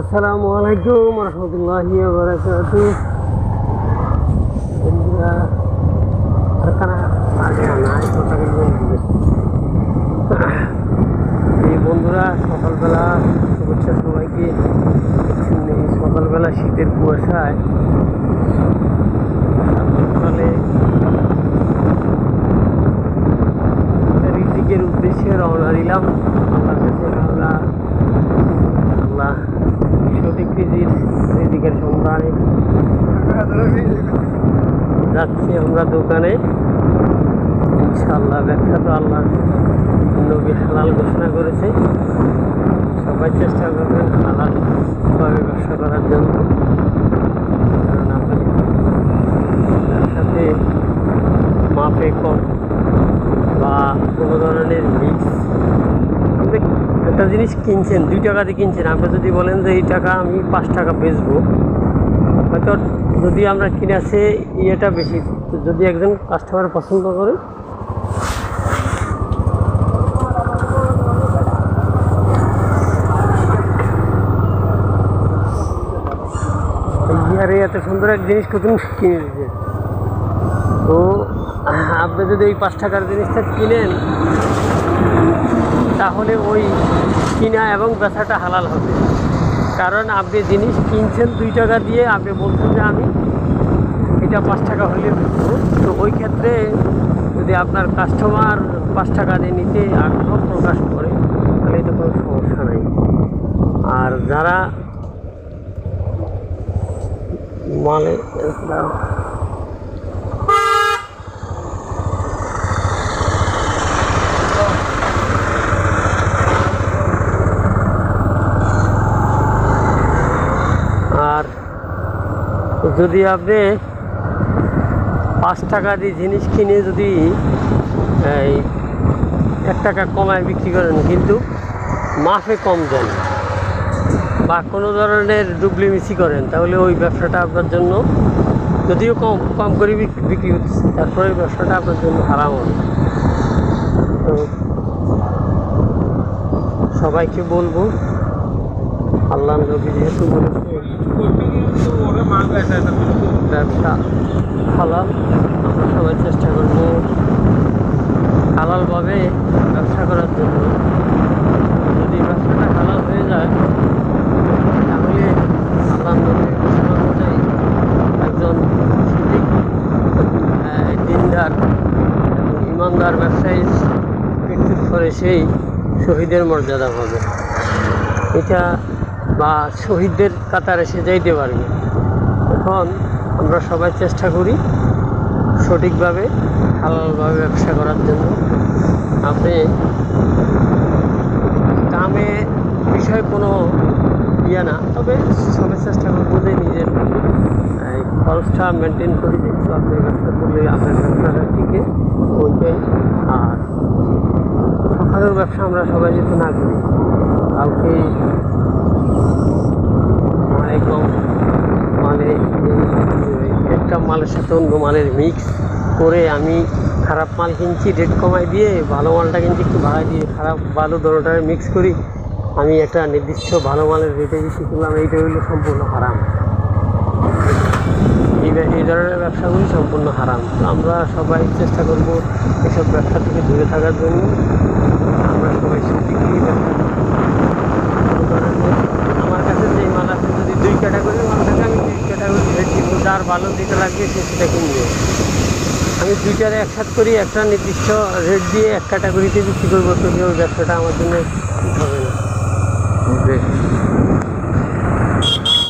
আসসালামু আলাইকুম রহমতুল্লাহি বারাকাতু এই বন্ধুরা, সকালবেলা শুভেচ্ছা সবাইকে। সকালবেলা শীতের কুয়াশায় সকালে ঋতিকের উদ্দেশ্যে রওনা দিলাম। আল্লাহর কাছে আল্লাহ আল্লাহ সঠিক রিজির রিজিকের সন্ধানে যাচ্ছি আমরা দোকানে। ইনশাআল্লাহ ব্যবসা তো আল্লাহ নবী হালাল ঘোষণা করেছে। সবাই চেষ্টা করবেন হালালভাবে ব্যবসা করার জন্য। কারণ আপনি ব্যবসাতে মাপে কম বা কোনো ধরনের একটা জিনিস কিনছেন, দুই টাকা দিয়ে কিনছেন। আপনি যদি বলেন যে এই টাকা আমি পাঁচ টাকা বেচবো, হয়তো যদি আমরা কিনেছে ইয়েটা বেশি। যদি একজন কাস্টমার পছন্দ করে ইয়ারে এত সুন্দর এক জিনিস কত কিনে দিচ্ছে তো আপনি যদি এই পাঁচ টাকার জিনিসটা কিনেন তাহলে ওই কিনা এবং বেচাটা হালাল হবে। কারণ আপনি জিনিস কিনছেন দুই টাকা দিয়ে, আপনি বলছেন যে আমি এটা পাঁচ টাকা হলে বেচবো তো ওই ক্ষেত্রে যদি আপনার কাস্টমার পাঁচ টাকা দিয়ে নিতে আগ্রহ প্রকাশ করে, তাহলে এটা কোনো সমস্যা নেই। আর যারা মালে আর যদি আপনি পাঁচ টাকা দিয়ে জিনিস কিনে যদি, এই, এক টাকা কমায় বিক্রি করেন, কিন্তু মাফে কম দেন বা কোনো ধরনের ডুবলি মিশি করেন, তাহলে ওই ব্যবসাটা আপনার জন্য যদিও কম কম করে বিক- বিক্রি হচ্ছে, তারপরে ওই ব্যবসাটা আপনার জন্য হারাম হবে। তো সবাইকে বলব, আল্লাহ নবী যেহেতু বলেছে ব্যবসা হালাল, আমরা সবাই চেষ্টা করব হালালভাবে ব্যবসা করার জন্য। যদি ব্যবসাটা হালাল হয়ে যায়, তাহলে আল্লাহ অনুযায়ী একজন দিনদার ইমানদার ব্যবসায়ী মৃত্যুর পরে সেই শহীদের মর্যাদা পাবে। এটা বা শহীদদের কাতারে সে যাইতে পারবে। এখন আমরা সবাই চেষ্টা করি সঠিকভাবে, হালালভাবে ব্যবসা করার জন্য। আপনি দামে বিষয় কোনো ইয়ে না, তবে সবাই চেষ্টা করব যে নিজের খরচটা মেনটেন করে যেহেতু আপনি ব্যবসা করলে আপনার ব্যবসাটা টিকে ওইটাই আর সকালের ব্যবসা আমরা সবাই যেহেতু না করি কাউকে মানে কম মানে এই একটা মালের সাথে অন্য মালের মিক্স করে আমি খারাপ মাল কিনছি রেট কমাই দিয়ে, ভালো মালটা কিনছি, একটু ভাড়া দিয়ে, খারাপ ভালো দরটারে মিক্স করি, আমি একটা নির্দিষ্ট ভালো মালের রেটে বিক্রি করলাম এইটা হইল সম্পূর্ণ হারাম। এই এই ধরনের ব্যবসাগুলি সম্পূর্ণ হারাম। তো আমরা সবাই চেষ্টা করব এসব ব্যবসা থেকে দূরে থাকার জন্য। আমরা সবাই সঠিকই ব্যবসা করব। কোনো ধরনের আমার কাছে যে মাল আছে যদি দুই ক্যাটাগরির মাল থাকে আমি দুই ক্যাটাগরি রেট ভালো দিতে লাগবে সে সেটা কিনবে আমি দুইটারে একসাথ করি, একটা নির্দিষ্ট রেট দিয়ে এক ক্যাটাগরিতে বিক্রি করব, তো ওই ব্যবসাটা আমার জন্য হবে না।